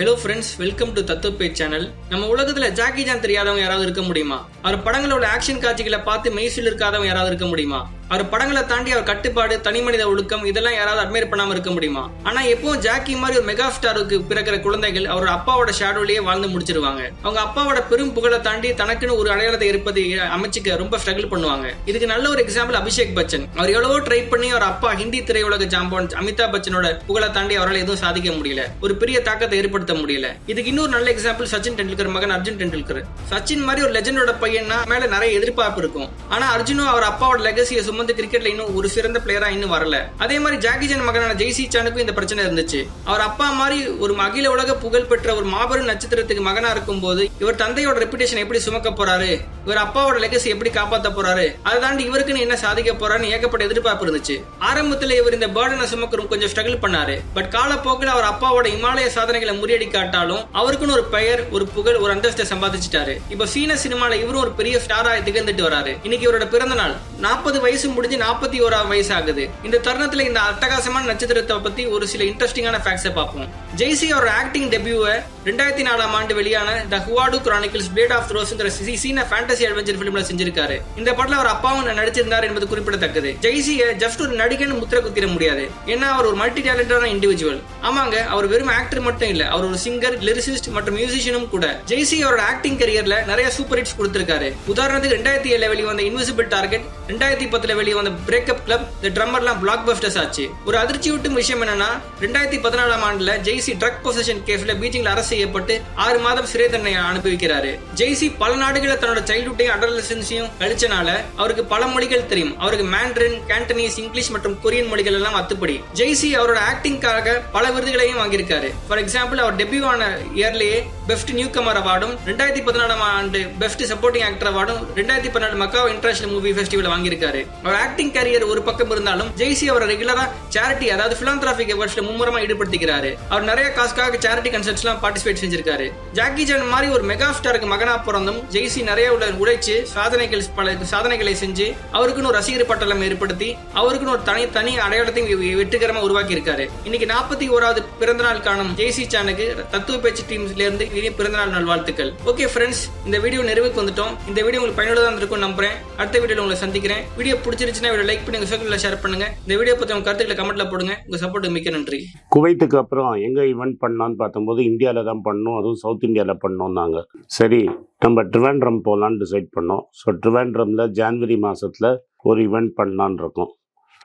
Hello friends welcome to தத்துவப்பே channel நம்ம உலகத்துல ஜாக்கி ஜான் தெரியாதவங்க யாராவது இருக்க முடியுமா? அவர் படங்களோட ஆக்ஷன் காட்சிகளை பார்த்து மெய்சில் இருக்காதவங்க யாராவது இருக்க முடியுமா? அவர் படங்களை தாண்டி அவர் கட்டுப்பாடு தனி மனித ஒழுக்கம் இதெல்லாம் யாராவது அட்மையர் பண்ணாம இருக்க முடியுமா? ஆனா எப்பவும் ஜாக்கி மாதிரி ஒரு மெகா ஸ்டாருக்கு பிறக்கிற குழந்தைகள் அவரோட அப்பாவோட ஷேடோலயே வாழ்ந்து முடிச்சிருவாங்க. அவங்க அப்பாவோட பெரும் புகழை தாண்டி தனக்குன்னு ஒரு அடையாளத்தை இருப்பதை அமைச்சுக்க ரொம்ப ஸ்ட்ரகிள் பண்ணுவாங்க. இதுக்கு நல்ல ஒரு எக்ஸாம்பிள் அபிஷேக் பச்சன். அவர் எவ்வளவோ ட்ரை பண்ணி அவர் அப்பா ஹிந்தி திரையுலக ஜாம்பான் அமிதாப் பச்சனோட புகழை தாண்டி அவரால் எதுவும் சாதிக்க முடியல. ஒரு பெரிய தாக்கத்தை ஏற்படுத்த முடியல. இதுக்கு இன்னொரு நல்ல எக்ஸாம்பிள் சச்சின் டெண்டுல்கர் மகன் அர்ஜுன் டெண்டுல்கர். சச்சின் மாதிரி ஒரு லெஜண்டோட பையன்னா மேல நிறைய எதிர்பார்ப்பு இருக்கும். ஆனா அர்ஜுனும் அவர் அப்பாவோட லெகசியை வந்து கிரிக்கெட்ல இன்னும் ஒரு சிறந்த பிளேயரா இன்னும் வரல. அதே மாதிரி ஜாக்கி ஜான் மகனான ஜெய்சி சானுக்கும் இந்த பிரச்சனை இருந்துச்சு. அவர் அப்பா மாதிரி ஒரு அகில உலக புகழ் பெற்ற ஒரு மாபெரும் நட்சத்திரத்துக்கு மகனா இருக்கும் போது இவர் தந்தையோட ரெப்புடேஷன் எப்படி சுமக்க போறாரு? இவர் அப்பாவோட லெகசி எப்படி காப்பாத்த போறாரு? அதை தாண்டி இவருக்குன்னு என்ன சாதிக்க போறாருன்னு ஏகப்பட்ட எதிர்பார்ப்பு இருந்துச்சு. ஆரம்பத்துல இவர் இந்த பேர்டனை சுமக்க கொஞ்சம் ஸ்ட்ரகிள் பண்ணாரு. பட் காலப்போக்கில் அவர் அப்பாவோட இமாலய சாதனைகளை முறியடி காட்டாலும் அவருக்குன்னு ஒரு பெயர் ஒரு புகழ் ஒரு அந்தஸ்தை சம்பாதிச்சிட்டாரு. இப்ப சீன சினிமால இவரும் ஒரு பெரிய ஸ்டாரா திகழ்ந்துட்டு வராரு. இன்னைக்கு இவரோட பிறந்த நாள் நாற்பது வயசு முடிஞ்சு நாற்பத்தி ஓராம் வயசு ஆகுது இந்த தருணத்துல இந்த அட்டகாசமான நட்சத்திரத்தை பத்தி ஒரு சில இன்ட்ரெஸ்டிங்கான ஃபேக்ட்ஸை பார்ப்போம். ஜெய்சி அவரோட ஆக்டிங் டெபியூவை ரெண்டாயிரத்தி நாலாம் ஆண்டு வெளியான the Huadu Chronicles blade of த்ரோஸ்ங்கிற சீன ஃபேண்டசி அட்வென்ச்சர் ஃபிலிம்ல செஞ்சிருக்காரு. இந்த படத்துல அவர் அப்பாவும் நடிச்சிருந்தார் என்பது குறிப்பிடத்தக்கது. ஜெய்சியை ஜஸ்ட் ஒரு நடிகன் முத்திர குத்திர முடியாது. ஏன்னா அவர் ஒரு மல்டி டேலண்டான இண்டிவிஜுவல் ஆமாங்க அவர் வெறும் ஆக்டர் மட்டும் இல்ல அவர் ஒரு சிங்கர் லிரிசிஸ்ட் மற்றும் மியூசிஷியனும் கூட. ஜெய்சி அவரோட ஆக்டிங் கரியர்ல நிறைய சூப்பர் ஹிட்ஸ் கொடுத்திருக்காரு. உதாரணத்துக்கு ரெண்டாயிரத்தி ஏழு வெளிவந்த இன்விசிபிள் டார்கெட் ரெண்டாயிரத்தி பத்துல வெளிவந்த பிரேக்கப் கிளப் இந்த ட்ரம்மர்லாம் பிளாக் பஸ்டர்ஸ் ஆச்சு. ஒரு அதிர்ச்சி விட்டும் விஷயம் என்னன்னா ரெண்டாயிரத்தி பதினாலாம் ஆண்டுல ஜெய்சி ட்ரக் பொசிஷன் கேஸ்ல பீச்சிங்ல அரசு செய்யப்பட்டு ஆறு மாதம் சிறை தண்டனை அனுபவிக்கிறாரு. ஜெய்சி பல நாடுகளில் தன்னோட சைல்ட்ஹுட்டையும் அடலசன்ஸையும் கழிச்சனால அவருக்கு பல மொழிகள் தெரியும். அவருக்கு மேண்ட்ரின் கேண்டனீஸ் இங்கிலீஷ் மற்றும் கொரியன் மொழிகள் எல்லாம் அத்துப்படி. ஜெய்சி அவரோட ஆக்டிங்காக பல விருதுகளையும் வாங்கியிருக்காரு. ஃபார் எக்ஸாம்பிள் அவர் டெபியூ ஆன இயர்லேயே பெஸ்ட் நியூ கமர் அவார்டும் ரெண்டாயிரத்தி பதினாலாம் ஆண்டு பெஸ்ட் சப்போர்ட்டிங் ஆக்டர் அவார்டும் ரெண்டாயிரத்தி பதினாலு மக்காவ் இன்டர்நேஷனல் மூவி ஃபெஸ்டிவல் வாங்கியிருக்காரு. அவர் ஆக்டிங் கேரியர் ஒரு பக்கம் இருந்தாலும் ஜெய்சி அவர் ரெகுலரா சேரிட்டி அதாவது பிலாந்திராபிக் எவர்ட்ஸ்ல மும்முரமா ஈடுபடுத்திக்கிறாரு. அவர் நிறைய காசுக்காக சேரிட்டி கன்சர்ட்ஸ்லாம் பார்ட்டிசிபேட் செஞ்சிருக்காரு. ஜாக்கி ஜான் மாதிரி ஒரு மெகா ஸ்டாருக்கு மகனா பிறந்தும் ஜெய்சி நிறைய உள்ள உழைச்சு சாதனைகள் பல சாதனைகளை செஞ்சு அவருக்குன்னு ஒரு ரசிகர் பட்டலம் ஏற்படுத்தி அவருக்குன்னு ஒரு தனி தனி அடையாளத்தையும் வெ- வெற்றிகரமா உருவாக்கி இருக்காரு இன்னைக்கு நாற்பத்தி ஓராவது பிறந்தநாள் காணும் ஜெய்சி சானுக்கு தத்துவ பேச்சு டீம்ஸ்ல இருந்து இனிய பிறந்தநாள் நல்வாழ்த்துக்கள் ஓகே ஃப்ரெண்ட்ஸ் இந்த வீடியோ நிறைவுக்கு வந்துட்டோம். இந்த வீடியோ உங்களுக்கு பயனுள்ளதாக இருக்கும் நம்புறேன். அடுத்த வீடியோவில் உங்களை சந்திக்கிறேன். வீடியோ பிடிச்சிருச்சுன்னா வீடியோ லைக் பண்ணுங்க உங்க சோக்கில் ஷேர் பண்ணுங்க. இந்த வீடியோ பத்தி உங்க கருத்துக்களை கமெண்ட்ல போடுங்க. உங்க சப்போர்ட்டுக்கு மிக்க நன்றி. குவைத்துக்கு அப்புறம் எங்கே ஈவெண்ட் பண்ணலான்னு பார்த்தம்போது இந்தியாவில் தான் பண்ணோம். அதுவும் சவுத் இந்தியாவில் பண்ணோம்னாங்க சரி நம்ம ட்ரிவாண்ட்ரம் போகலான்னு டிசைட் பண்ணோம். ஸோ ட்ரிவாண்ட்ரமில் ஜான்வரி மாதத்தில் ஒரு ஈவெண்ட் பண்ணலான்னு இருக்கோம்.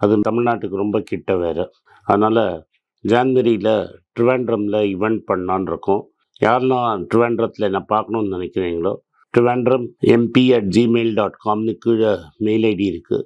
அது தமிழ்நாட்டுக்கு ரொம்ப கிட்ட வேறு. அதனால் ஜான்வரியில் ட்ரிவாண்ட்ரமில் ஈவெண்ட் பண்ணலான்னு இருக்கோம். யாரெல்லாம் ட்ரிவாண்ட்ரத்தில் என்ன பார்க்கணுன்னு நினைக்கிறீங்களோ Trivandrum MP at Gmail dot காம்னு கீழே மெயில் ஐடி இருக்குது